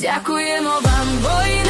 Дякуємо вам, воїни.